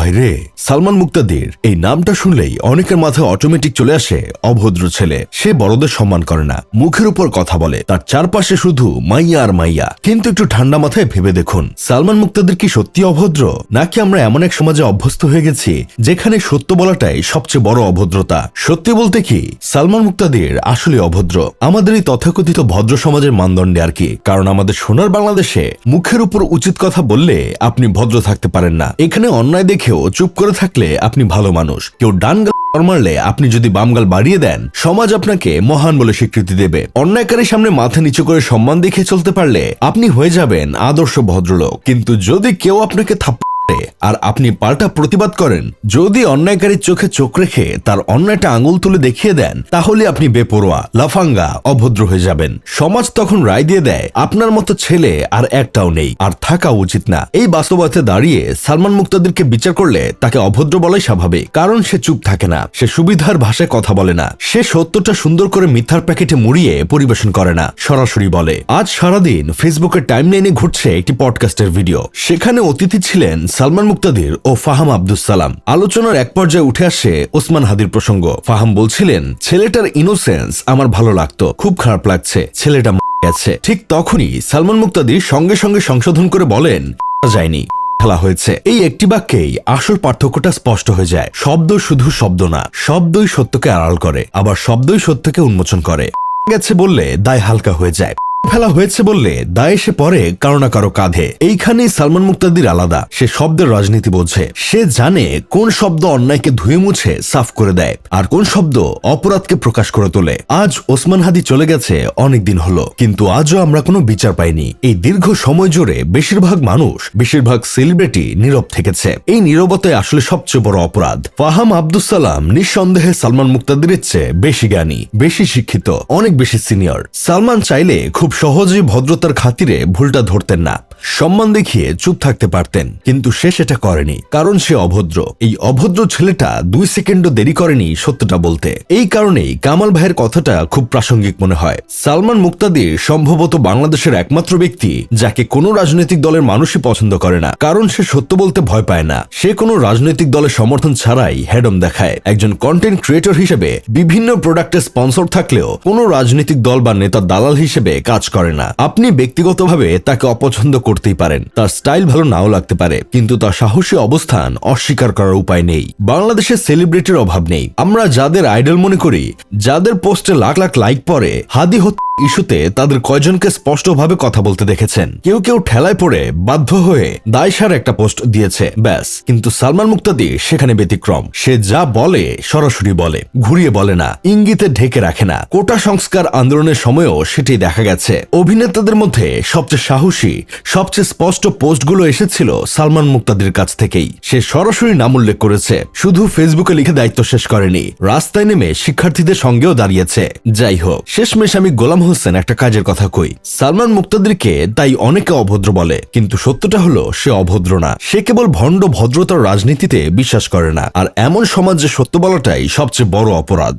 ভাইরে, সালমান মুক্তাদির, এই নামটা শুনলেই অনেকের মাথায় অটোমেটিক চলে আসে অভদ্র ছেলে। সে বড়দের সম্মান করে না, মুখের উপর কথা বলে। তার চারপাশে শুধু মাইয়া আর মাইয়া। কিন্তু একটু ঠান্ডা মাথায় ভেবে দেখুন, সালমান মুক্তাদির কি সত্যি অভদ্র? নাকি আমরা এমন এক সমাজে অভ্যস্ত হয়ে গেছি, যেখানে সত্য বলাটাই সবচেয়ে বড় অভদ্রতা? সত্যি বলতে কি, সালমান মুক্তাদির আসলে অভদ্র। আমাদের এই তথাকথিত ভদ্র সমাজের মানদণ্ডে আর কি। কারণ আমাদের সোনার বাংলাদেশে মুখের উপর উচিত কথা বললে আপনি ভদ্র থাকতে পারেন না। এখানে অন্যায় দেখেও চুপ করে থাকলে আপনি ভালো মানুষ। কেউ ডান গাল মারলে আপনি যদি বামগাল বাড়িয়ে দেন, সমাজ আপনাকে মহান বলে স্বীকৃতি দেবে। অন্যায়কারীর সামনে মাথা নিচু করে সম্মান দেখিয়ে চলতে পারলে আপনি হয়ে যাবেন আদর্শ ভদ্রলোক। কিন্তু যদি কেউ আপনাকে থাপ আর আপনি পাল্টা প্রতিবাদ করেন। যদি অন্যায়কারীর চোখে চোখ রেখে তার অন্যায়টা আঙুল তুলে দেখিয়ে দেন, তাহলে আপনি বেপরোয়া, লাফাঙ্গা, অভদ্র হয়ে যাবেন। সমাজ তখন রায় দিয়ে দেয়, আপনার মতো ছেলে আর একটাও নেই। আর থাকা উচিত না। এই বাস্তবতায় দাঁড়িয়ে সালমান মুক্তাদিরকে বিচার করলে তাকে অভদ্র বলাই স্বাভাবিক। কারণ সে চুপ থাকে না। সে সুবিধার ভাষায় কথা বলে না। সে সত্যটা সুন্দর করে মিথ্যার প্যাকেটে মুড়িয়ে পরিবেশন করে না, সরাসরি বলে। আজ সারাদিন ফেসবুকের টাইমলাইনে ঘুরছে একটি পডকাস্টের ভিডিও। সেখানে অতিথি ছিলেন সালমান মুক্তাদির ও ফাহাম আব্দুস সালাম। আলোচনার এক পর্যায়ে উঠে আসে ওসমান হাদির প্রসঙ্গ। ফাহাম বলছিলেন, ছেলেটার ইনোসেন্স আমার ভালো লাগতো, খুব খারাপ লাগছে, ছেলেটা গেছে। ঠিক তখনই সালমান মুক্তাদির সঙ্গে সঙ্গে সংশোধন করে বলেন যায়নি খেলা হয়েছে। এই একটি বাক্যেই আসল পার্থক্যটা স্পষ্ট হয়ে যায়। শব্দ শুধু শব্দ না, শব্দই সত্যকে আড়াল করে, আবার শব্দই সত্যকে উন্মোচন করে। গেছে বললে দায় হালকা হয়ে যায়। ফেলা হয়েছে বললে দায় এসে পড়ে কারও না কারও কাঁধে। এইখানেই সালমান মুক্তাদির আলাদা। সে শব্দের রাজনীতি বোঝে। সে জানে কোন শব্দ অন্যায়কে ধুয়ে মুছে সাফ করে দেয় আর কোন শব্দ অপরাধকে প্রকাশ করে তোলে। আজ ওসমান হাদি চলে গেছে অনেক দিন হলো। কিন্তু আজও আমরা কোনো বিচার পাইনি। এই দীর্ঘ সময় জুড়ে বেশিরভাগ মানুষ, বেশিরভাগ সেলিব্রিটি নীরব থেকেছে। এই নীরবতায় আসলে সবচেয়ে বড় অপরাধ। ফাহাম আব্দুস সালাম নিঃসন্দেহে সালমান মুক্তাদিরের চেয়ে বেশি জ্ঞানী, বেশি শিক্ষিত, অনেক বেশি সিনিয়র। সালমান চাইলে খুব সহজেই ভদ্রতার খাতিরে ভুলটা ধরতেন না। সম্মান দেখিয়ে চুপ থাকতে পারতেন, কিন্তু সে সেটা করেনি, কারণ সে অভদ্র। এই অভদ্র ছেলেটা দুই সেকেন্ডও দেরি করেনি সত্যটা বলতে। এই কারণেই কামাল ভাইয়ের কথাটা খুব প্রাসঙ্গিক মনে হয়। সালমান মুক্তাদির সম্ভবত বাংলাদেশের একমাত্র ব্যক্তি যাকে কোনো রাজনৈতিক দলের মানুষই পছন্দ করে না, কারণ সে সত্য বলতে ভয় পায় না। সে কোনো রাজনৈতিক দলের সমর্থন ছাড়াই হেডম দেখায়। একজন কন্টেন্ট ক্রিয়েটর হিসেবে বিভিন্ন প্রোডাক্টের স্পন্সর থাকলেও কোনো রাজনৈতিক দল বা নেতার দালাল হিসেবে কাজ করে না। আপনি ব্যক্তিগতভাবে তাকে অপছন্দ করতেই পারেন। তার স্টাইল ভালো নাও লাগতে পারে, কিন্তু তার সাহসী অবস্থান অস্বীকার করার উপায় নেই। বাংলাদেশে সেলিব্রিটির অভাব নেই। আমরা যাদের আইডল মনে করি, যাদের পোস্টে লাখ লাখ লাইক পরে হাদি হত্যা ইস্যুতে তাদের কয়জনকে স্পষ্টভাবে কথা বলতে দেখেছেন। কেউ কেউ ঠেলায় পড়ে বাধ্য হয়ে দায়সার একটা পোস্ট দিয়েছে। ব্যাস, কিন্তু সালমান মুক্তাদি সেখানে ব্যতিক্রম। সে যা বলে সরাসরি বলে, ঘুরিয়ে বলে না, ইঙ্গিতে ঢেকে রাখে না। কোটা সংস্কার আন্দোলনের সময়ও সেটি দেখা গেছে। অভিনেতাদের মধ্যে সবচেয়ে সাহসী, সবচেয়ে স্পষ্ট পোস্টগুলো এসেছিল সালমান মুক্তাদির কাছ থেকেই। সে সরাসরি নাম উল্লেখ করেছে, শুধু ফেসবুকে লিখে দায়িত্ব শেষ করেনি, রাস্তায় নেমে শিক্ষার্থীদের সঙ্গেও দাঁড়িয়েছে। যাই হোক, শেষমেশ আমি গোলাম হোসেন একটা কাজের কথা কই। সালমান মুক্তাদিরকে তাই অনেকে অভদ্র বলে, কিন্তু সত্যটা হলো সে অভদ্র না। সে কেবল ভণ্ড ভদ্রতার রাজনীতিতে বিশ্বাস করে না। আর এমন সমাজে সত্য বলাটাই সবচেয়ে বড় অপরাধ।